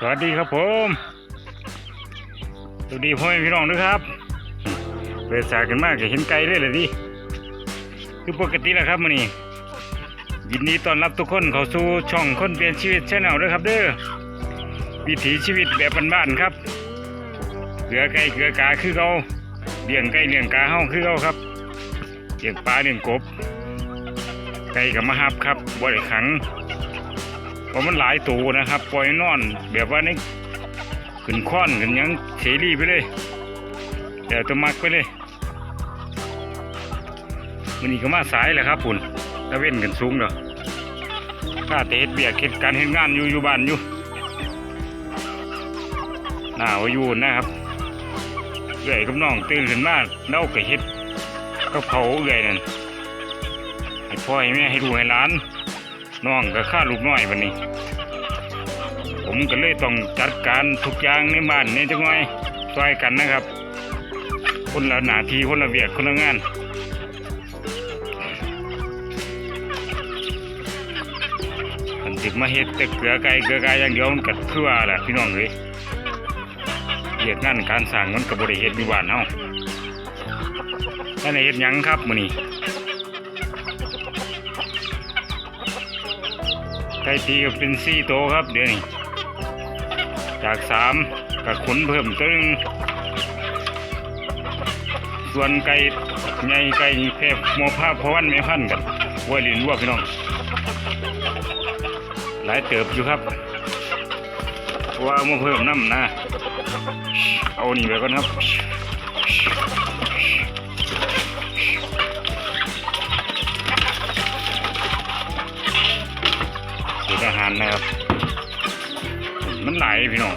สวัสดีครับผมสวัสดีพ่อแม่พี่น้องด้วยครับเปิดสากันมากจะเห็นไกลเลยเลยดิคือปกติแหละครับมื่อนี้ยินดีต้อนรับทุกคนเข้าสู่ช่องคนเปลี่ยนชีวิตชาแนลด้วยครับเด้อวิถีชีวิตแบบบ้านๆครับเกลือไก่เกลือกาคือเขาเลี้ยงไก่เลี้ยงกาเฮาคือเขาครับเลี้ยงปลาเลี้ยงกบไก่กับมาฮับครับบ่ได้ขัง เพราะมันหลายตัวนะครับ ปล่อยนอน แบบว่านี่ขึ้นค้อนขึ้นยังเสรีไปเลยเดี๋ยวตัวมักไปเลยมันนี่ก็มาสายแหละครับปุ่นตะเว้นกันสูงเด้อข้าแต่เบียกเฮ็ดการเฮ็ดงานอยู่อยู่บ้านอยู่หนาวอยู่นะครับเอื่อยกับน้องตื่นขึ้นมาเน่าก็เฮ็ดก็เผาเอื่อยนั่นให้พ่อให้แม่ให้ดูให้หลาน น้องก็ฆ่าลูกน้อยวันนี้ ผมก็เลยต้องจัดการทุกอย่างในบ้านนี่จังไงช่วยกันนะครับ คนละหน้าที่คนละเวียกคนละงานอันติมาเฮ็ดแต่เกลือไก่เกลือไก่อย่างเดียวมันก็คือว่าแหละพี่น้องเลยเรียกงานการสร้างมันก็บ่ได้เฮ็ดอยู่บ้านเฮาท่านเฮ็ดยังครับมื้อนี้ ไก่ตีก็เป็นสี่โตครับเดี๋ยวนี้จากสามกับขนเพิ่มตึงส่วนไก่ใหญ่ไก่แพบโมภาพพวันแม่พันกันวัวลินวัวพี่น้อง หลายเติบอยู่ครับว่าเอามาเพิ่มน้ำนะ เอานี่ไปก่อนครับาหารนะครับ มันไหลพี่น้อง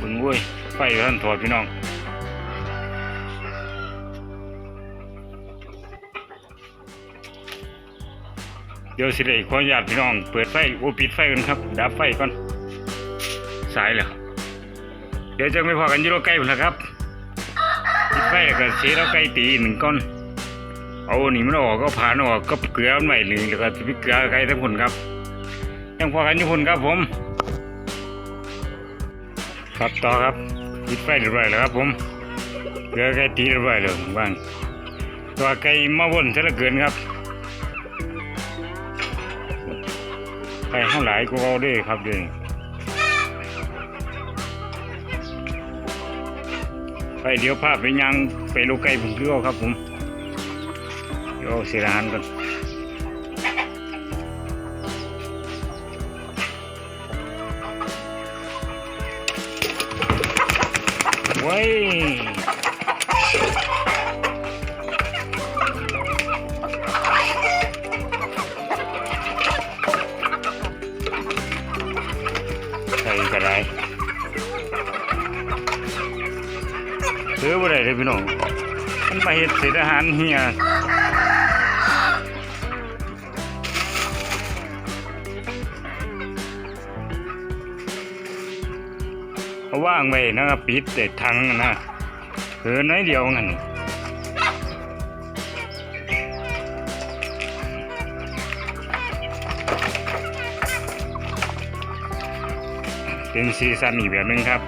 บึงเว้ยไฟท่านถอดพี่น้องเดี๋ยวสิได้ขออนุญาตพี่น้อง เปิดไฟโอ้ปิดไฟกันครับ ดับไฟก่อน สายแล้วเดี๋ยวจะไม่พอกันยี่โรใกล้ผมแล้วครับปิดไฟแล้วก็เสียแล้วไก่ตีหนึ่งก้อน เอานี่มันออกก็ผ่านออกก็เกลือมันไว้หนึ่งแล้วก็พริกเกลือไก่ทั้งคนครับยังพอกันอยู่คนครับผม ครับต่อครับปิดไฟเรียบร้อยแล้วครับ ผมเกลือไก่ตีเรียบร้อยแล้วว่างตัวไก่มาวนซะเหลือเกินครับไก่ข้างหลายก็เอาด้วยครับเด้วยไปเดี๋ยวภาพไปยังไปลูกไก่ผมคือเอาครับผม เดี๋ยวเอาเสียอาหารก่อนว้ยใส่กระไรซื้อบ่ได้เลยพี่น้องมันมาเห็ดเศษอาหารเฮีย เขาว่างไว้นะครับปิดแต่ทังนะเออน้อยเดียวงั้นเป็นซีซันอีกแบบนึงครับ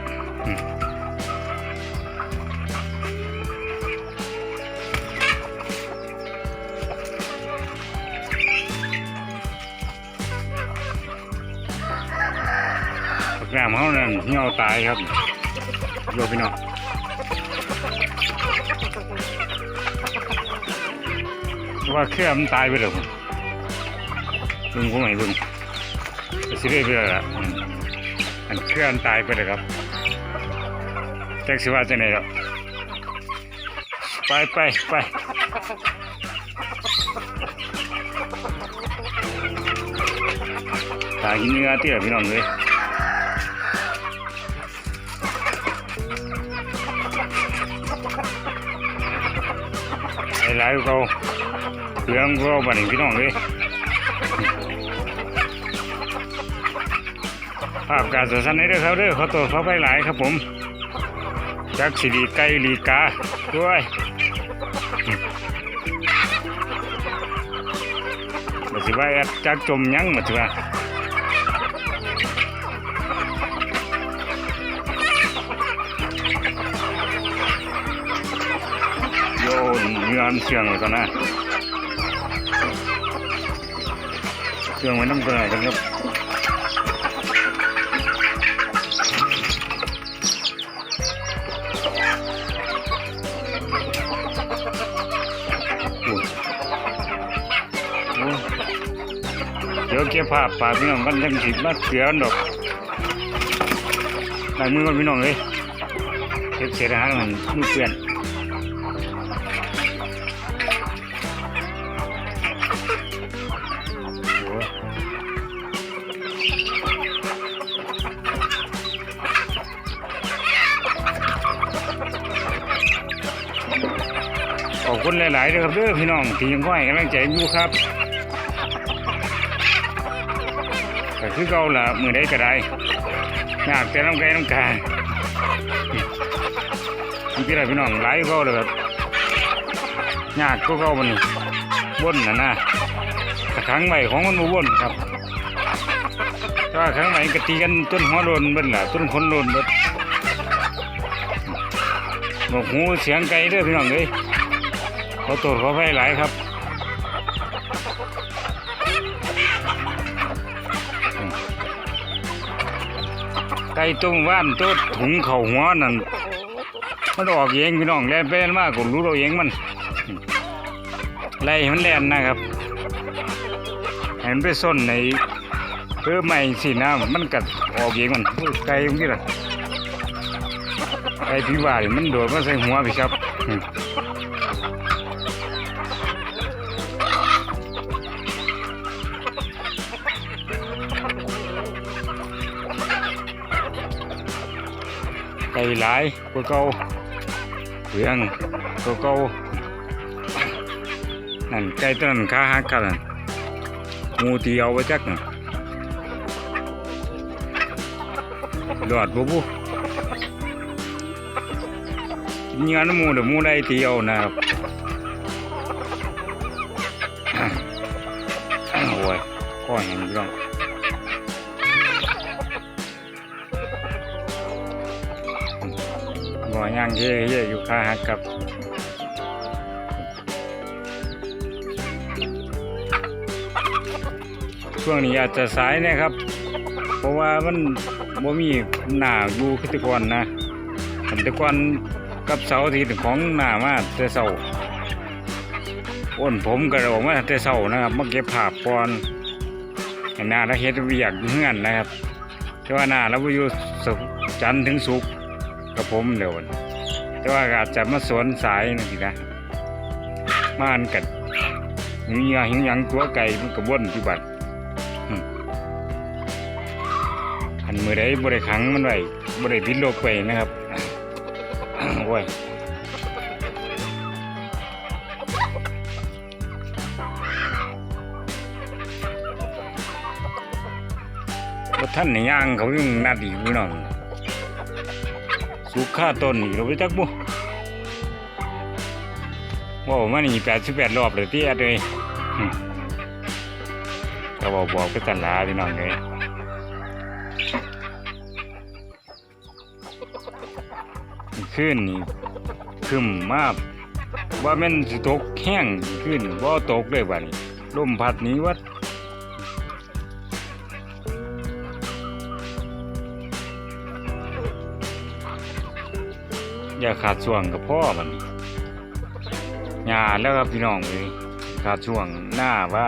ผักน้ำเขานั่นเหี่ยวตายครับโยพี่น้องว่าเครื่องมันตายไปแล้วผมเบึงผมไหนบึงก็สิได้ไปแล้วล่ะอืมอันเครื่องมันตายไปเลยครับแจ็คสิว่าจะไหนแล้วไปไปไปตายกินเนื้อที่ละพี่น้องเลย หลายเขาเรื่องเขาบันพี่น้องเลยภาพการสื่อสารในเด้อครับเด้อเขาตัวเขาไปหลายครับผมจักสิรีไก่ลีกาด้วยมาสิว่าแอดจักจมยังมาสิว่า อนเสียงไว้ก่อนนะเสียงไว้น้ำกระไรกันครับอุ้ยโอ้เดี๋ยวเก็บภาพปากพี่น้องกันจังสิมาเสือกันดอกลายมือกันพี่น้องเลยเก็บเศษอาหารมันมือเปื่อน คุณหลายๆเด้อครับเด้อพี่น้องที่ยังคอยกำลังใจอยู่ครับก็คือเก่าละมือใดก็ได้อยากแต่น้ำไก่น้ำกายนี่พี่ไรพี่น้องหลายก็เลยครับยากก็เก่ามันบนน่ะนะกระถางใบของมันมาวนครับถ้าครั้งไหนกะตีกันต้นหัวโดนเบิ้ล่ะต้นขนโดนเบิ้ลบอกหูเสียงไก่เด้อพี่น้องเลย ขาตรวจเขาไปหลายครับไก่ตุ้งว่านตัวถุงเข่าหัวนั่นมันออกเองพี่น้องแล่นไปนมากก็รู้เราเองมันไล่มันแล่นนะครับให้มันไปส้นในเพื่อไม่สินะมันกัดออกเองมันไก่ตรงนี้ล่ะไก่พี่ว่านมันโดดมาใส่หัวพี่ครับ อืมไก่หลายกว่าเก่าเรืองกว่าเก่านั่นไก่ตัวนั้ ขาหักครับช่วงนี้อาจจะสายนะครับ เพราะว่ามันบ่มีหน้าอยู่คือต่ก่อนนะอันต่ก่อนกับเสาทิตย์ของหนามาแต่เสาอ้นผมก็ออกมาแต่เสานะครับมาเก็บภาพก่อนให้หน้าแล้วเฮ็ดเวียกอยู่อนนะครับแต่ว่าหน้าเราบ่อยู่ศุกจันถึงศุกกับผมเดี๋ยวนี้ แต่ว่าอาจจะมาสวนสายนั่นสินะมาอันกัดหิวเหงื่อหิวยังตัวไก่มันก็บ่นอยู่บัดอันมือใดบริขังมันไว้บริพิษโลกไปนะครับโอ้ยรถท่านในย่างเขายังนาดีพี่น้อง สุขค่าต้นนี่เราไปจักบุว้ามานี่แปดสิบแปดรอบเลยที่แอดเลยก็บอกบอกไปตันลาพี่น้องเลยขึ้นนี่ขึ้นมากว่าแมันสิตกแห้งขึ้นว่าตกเลยบัดนี้ลมพัดนี้วัด อย่าขาดช่วงกับพ่อมันหยาแล้วครับพี่น้องเลยขาดช่วงหน้าว่า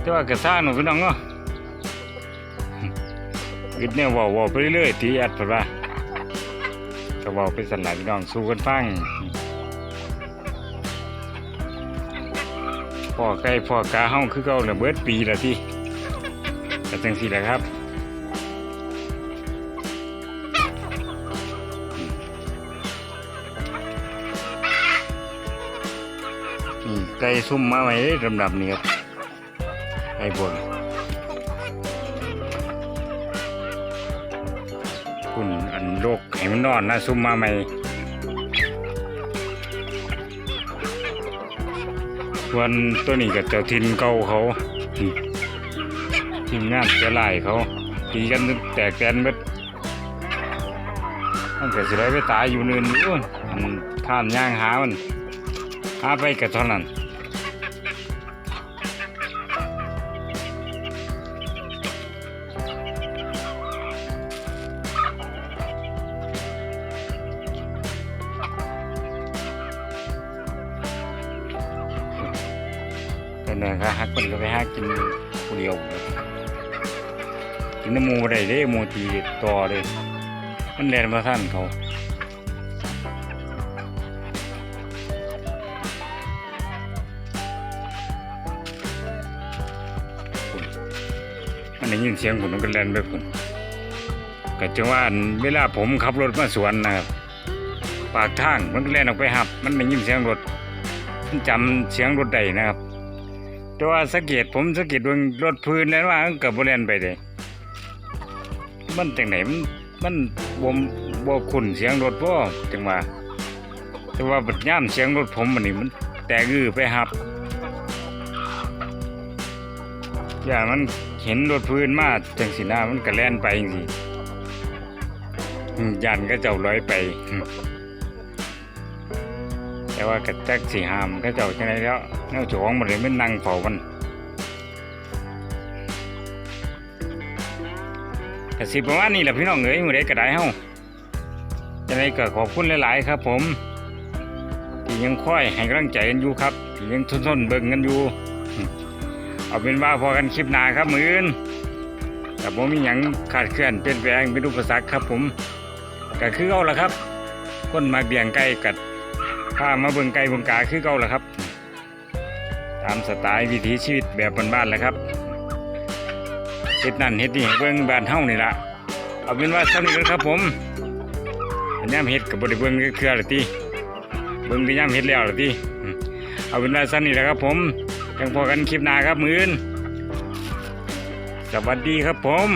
แต่ว่ากระซ่าหนูพี่น้องเนาะคิดเนี่ยว่าวไปเรื่อยๆตีแอดเพิ่นว่าก็ว่าไปสันหลายพี่น้องสู้กันฟังพ่อไก่พ่อกาเฮาคือเก่าละเบิดปีละที่ก็จังซี่แหละครับ นี่ไก่ซุ่มมาไว้ลำดับนี้ครับไก่บนคุณอันโรคให้มันนอนนะซุ่มมาใหม่ส่วนตัวนี้ก็เจ้าทินเก่าเขาทีมงานเจ้าลายเขาตีกันแตกแตนเบิดมันก็สิได้ไปตายอยู่เนินอยู่มันข้านย่างหามันหาไปก็เท่านั้น ก็ไปหากินผู้เดียว กินน้ำมูได้เด้มูตีต่อเลยมันแลนมาท่านเขามันได้ยินเสียงผมมันก็แลนไปคนก็จังว่าเวลาผมขับรถมาสวนนะครับปากทางมันก็แล่นออกไปหับ มันได้ยินเสียงรถมันจำเสียงรถได้นะครับ แต่ว่าสังเกตผมสังเกตดวงรถพื้นแล้วว่ามันกับบริเวณไปเลยมันจังไหนมันมันบ่มบ่คุ้นเสียงรถบ่จังว่าแต่ว่าบัดย่ามเสียงรถผมมันนี่มันแตกอือไปหับอย่างมันเห็นรถพื้นมาจังสิหน้ามันก็แล่นไปจังยันก็เจ้าร้อยไป แต่ว่ากระจักสีหามก็เจ้าจังไดแล้ว แนวเจ้าของมันเลยมันนั่งเฝ้ามันก็สิประมาณนี้แหละพี่น้องเอ๋ยมือใดก็ได้เฮาจะได้ก็ขอบคุณหลาย ๆ ครับผมที่ยังค่อยให้กำลังใจกันอยู่ครับที่ยังทนๆเบิ่งกันอยู่ เอาเป็นว่าพอกันคลิปหน้าครับมืออ่นแต่ผมมีหยังขาดเคลื่อนเปลี่ยนแปลงเป็นอุปสรรคครับผมก็คือเอาละครับ คนมาเบี่ยงไก่กัดพามาเบิ่งไก่เบิ่งกาคือเก่าละครับามสไตล์วิถีชีวิตแบบบ้านๆแหละครับเฮ็ดนั่นเฮ็ดนี่ให้เบิ่งบ้านเฮานี่ล่ะเอาเป็นว่าสำนี้กันครับผมยามเฮ็ดกับบริเวณเครือๆละติเบิ่งแต่ยามเฮ็ดแล้วหรือที่เอาเป็นว่าสำนี้แหละครับผมยังพอกันคลิปหน้าครับมื้อนสวัสดีครับผม